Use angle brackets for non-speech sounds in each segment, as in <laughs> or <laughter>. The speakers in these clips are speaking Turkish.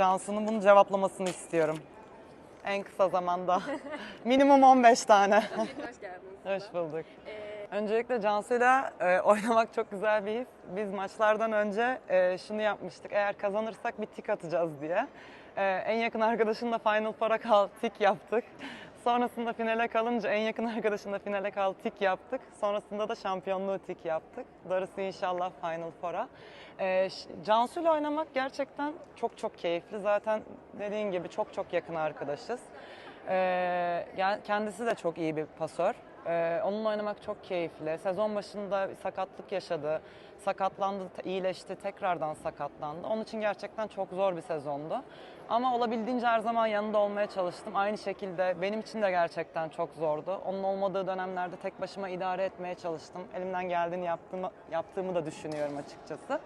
Cansu'nun bunu cevaplamasını istiyorum. En kısa zamanda. <laughs> Minimum 15 tane. Hoş geldiniz. Hoş bulduk. Ee, Öncelikle Cansu'yla e, oynamak çok güzel bir his. Biz maçlardan önce e, şunu yapmıştık. Eğer kazanırsak bir tik atacağız diye. E, en yakın arkadaşınla Final Four'a kal tik yaptık. Sonrasında finale kalınca en yakın <laughs> arkadaşınla finale kal tik yaptık. Sonrasında da şampiyonluğu tik yaptık. Darısı inşallah Final Four'a. E, ş- Cansu'yla oynamak gerçekten çok çok keyifli. Zaten dediğin gibi çok çok yakın arkadaşız. Yani kendisi de çok iyi bir pasör. Ee, onunla oynamak çok keyifli. Sezon başında sakatlık yaşadı. Sakatlandı, iyileşti, tekrardan sakatlandı. Onun için gerçekten çok zor bir sezondu. Ama olabildiğince her zaman yanında olmaya çalıştım. Aynı şekilde benim için de gerçekten çok zordu. Onun olmadığı dönemlerde tek başıma idare etmeye çalıştım. Elimden geldiğini yaptığımı, yaptığımı da düşünüyorum açıkçası.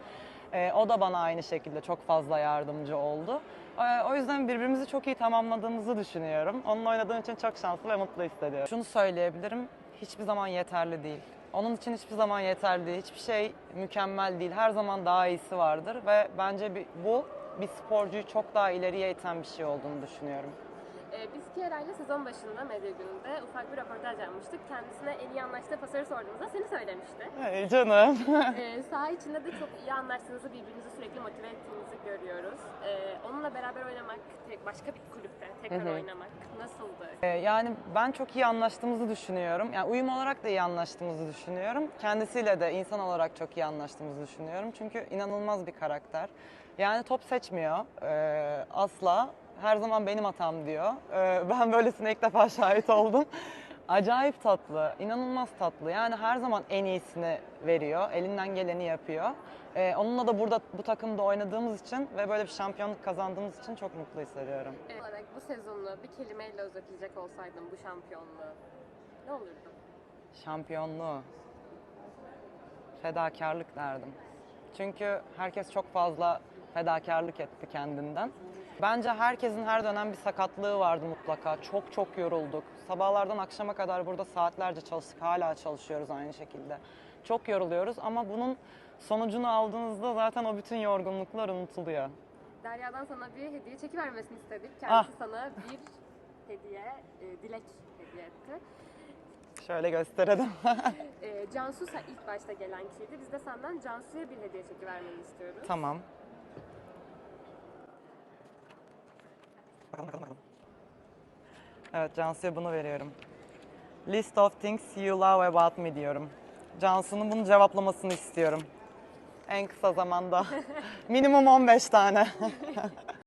Ee, o da bana aynı şekilde çok fazla yardımcı oldu. Ee, o yüzden birbirimizi çok iyi tamamladığımızı düşünüyorum. Onunla oynadığım için çok şanslı ve mutlu hissediyorum. Şunu söyleyebilirim, hiçbir zaman yeterli değil. Onun için hiçbir zaman yeterli değil. Hiçbir şey mükemmel değil. Her zaman daha iyisi vardır ve bence bu bir sporcuyu çok daha ileriye iten bir şey olduğunu düşünüyorum. E, biz Kiera ile sezon başında medya gününde ufak bir röportaj yapmıştık. Kendisine en iyi anlaştığı pasörü sorduğumuzda seni söylemişti. Hey canım. e, saha içinde de çok iyi anlaştığınızı, birbirinizi sürekli motive ettiğinizi görüyoruz. E, onunla beraber oynamak, tek başka bir kulüpte tekrar Hı hı. oynamak nasıldı? Ee, Yani ben çok iyi anlaştığımızı düşünüyorum. Yani uyum olarak da iyi anlaştığımızı düşünüyorum. Kendisiyle de insan olarak çok iyi anlaştığımızı düşünüyorum. Çünkü inanılmaz bir karakter. Yani top seçmiyor ee, asla. Her zaman benim hatam diyor. Ee, ben böylesine ilk defa şahit oldum. Acayip tatlı, inanılmaz tatlı. Yani her zaman en iyisini veriyor, elinden geleni yapıyor. Ee, onunla da burada bu takımda oynadığımız için ve böyle bir şampiyonluk kazandığımız için çok mutlu hissediyorum. E, olarak bu sezonu bir kelimeyle özetleyecek olsaydın bu şampiyonluğu ne olurdu? Şampiyonluğu. Fedakarlık derdim. Çünkü herkes çok fazla fedakarlık etti kendinden. Bence herkesin her dönem bir sakatlığı vardı mutlaka. Çok çok yorulduk. Sabahlardan akşama kadar burada saatlerce çalıştık. Hala çalışıyoruz aynı şekilde. Çok yoruluyoruz ama bunun sonucunu aldığınızda zaten o bütün yorgunluklar unutuluyor. Derya'dan sana bir hediye çeki vermesini istedik. Kendisi Ah. sana bir hediye, e, dilek hediye etti. Şöyle gösterelim. <laughs> E, Cansu ilk başta gelen kişiydi. Biz de senden Cansu'ya bir hediye çeki vermeni istiyoruz. tamam. Evet Cansu'ya bunu veriyorum. List of things you love about me diyorum. Cansu'nun bunu cevaplamasını istiyorum. En kısa zamanda. <laughs> Minimum 15 tane. <laughs>